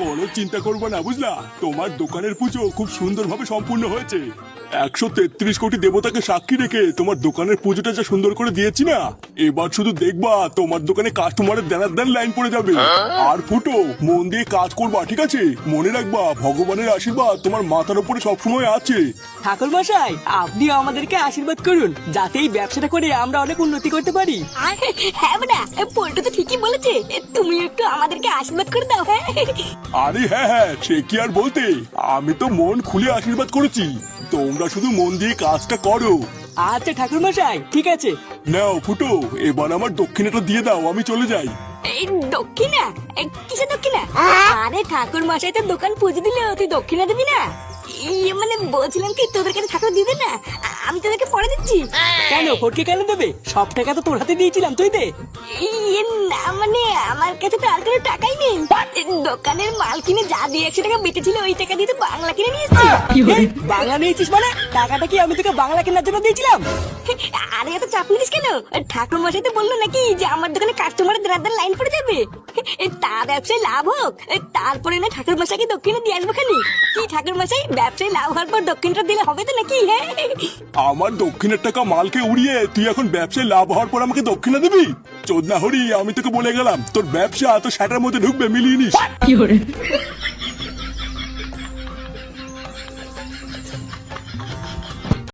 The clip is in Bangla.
কোনো চিন্তা করব না বুঝলা? তোমার দোকানের পুজো খুব সুন্দরভাবে সম্পূর্ণ হয়েছে। একশো তেত্রিশ কোটি দেবতাকে সাক্ষী রেখে তোমার দোকানের পুজোটা যা সুন্দর করে দিয়েছি না এবার শুধু দেখবা তোমার দোকানে কাস্টমারের দেনার দেন লাইন পড়ে যাবে। আর ফুটো মন দিয়ে কাজ করবা ঠিক আছে? মনে রাখবা ভগবানের আশীর্বাদ তোমার মাথার উপরে সবসময় আছে। ঠাকুর মশাই আপনিও আমাদেরকে আশীর্বাদ করুন যাতে এই ব্যবসাটা করে আমরা অনেক উন্নতি করতে পারি। হ্যাঁ বেটা পল্টু তো বলেছে? তুমি একটু আমাদেরকে আশীর্বাদ করে দাও হ্যাঁ? আরে হ্যাঁ হ্যাঁ সে কি আর বলতে? আমি তো মন খুলে আশীর্বাদ করেছি। তোমরা শুধু মন দিয়ে কাজটা করো। আচ্ছা ঠাকুর মশাই ঠিক আছে। নাও ফুটো এবার আমার দক্ষিণাটা দিয়ে দাও আমি চলে যাই। এই দক্ষিণা? কিসে দক্ষিণা? আরে ঠাকুর মশাই তো দোকান পুজো দিলে তুই দক্ষিণা দিবি না? ইয়ে মানে বলছিলাম কি তোদের কাছে ঠাকুর দিবে না? আমি তোদেরকে পরে দিচ্ছি। কেন ফটকে কেন দেবে? সব টাকা তো তোর হাতে দিয়েছিলাম তুই দে। ইয়ে না আমার কাছে তো আর কোনো টাকাই নেই। দোকানের মাল কিনে যা দিয়ে একশো টাকা বেঁচেছিল ওই টাকা দিয়ে তো বাংলা কিনে নিয়ে এসেছি। এই, বাংলা নিয়েছিস মানে? টাকাটা কি আমি তোকে বাংলা কেনার জন্য দিয়েছিলাম? আরে এত চাপ নিস কেন? ঠাকুর মশাই তো বলল নাকি যে আমার দোকানে কাস্টমারের দেড় লাইন পড়ে যাবে। এ, তা ব্যবসায় লাভ হোক। তারপরে না ঠাকুর মশাইকে দক্ষিণে দিয়ে আসব খালি। কি ঠাকুর মশাই ব্যবসায় লাভ হওয়ার পর দক্ষিণটা দিলে হবে তো নাকি? হ্যাঁ আমার দক্ষিণের টাকা মালকে উড়িয়ে তুই এখন ব্যবসায় লাভ হওয়ার পর আমাকে দক্ষিণা দিবি? চোদনা হরি আমি তোকে বলে গেলাম তোর ব্যবসা তো শাটার মধ্যে ঢুকবে মিলিয়ে নিস। কি